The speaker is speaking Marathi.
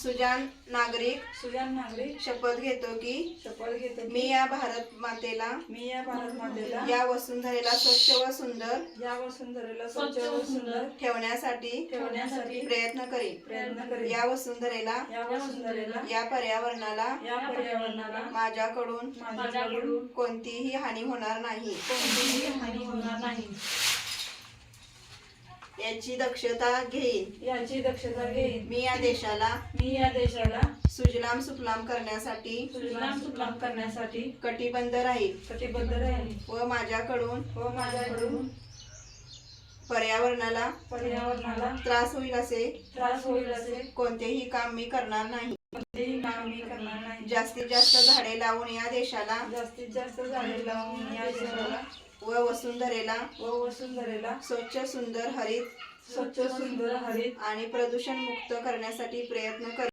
सुजान नागरिक सुजान नागरिक शपथ घेतो की शपथ घेतो मी या भारत मातेला मी या भारत मातेला या वसुंधरेला स्वच्छ व सुंदर या वसुंधरेला स्वच्छ व सुंदर ठेवण्यासाठी ठेवण्यासाठी प्रयत्न करीन. प्रयत्न करेन. या वसुंधरेला या वसुंधरेला या पर्यावरणाला या पर्यावरणाला माझ्याकडून माझ्याकडून कोणतीही हानी होणार नाही. कोणतीही हानी होणार नाही. याची दक्षता घेईन. याची दक्षता घेईन. मी या देशाला मी या देशाला सुजलाम सुफलाम करण्यासाठी सुजलाम सुफलाम करण्यासाठी कटिबद्ध राहील कटिबद्ध राहील व माझ्याकडून व माझ्याकडून पर्यावरणाला पर्यावरणाला त्रास होईल असे त्रास होईल असे कोणतेही काम मी करणार नाही. कोणतेही काम मी करणार नाही. जास्तीत जास्त झाडे लावून या देशाला जास्तीत जास्त झाडे लावून या देशाला व वसुंधरेला व वसुंधरेला स्वच्छ सुंदर हरित स्वच्छ सुंदर हरित आणि प्रदूषण मुक्त करण्यासाठी प्रयत्न कर